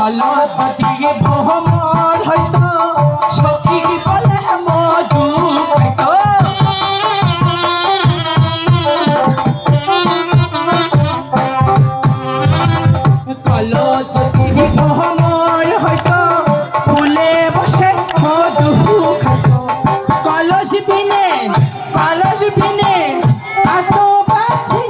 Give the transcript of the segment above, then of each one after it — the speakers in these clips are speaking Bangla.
চলো যদি ভ্রমণ হইত সখী বলে মধু চলো যদি ভ্রমণ হইত ফুলে বসে মধু খাত কলস বিনে কলস বিনে কাতো বাছি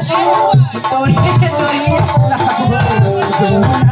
Oh, 有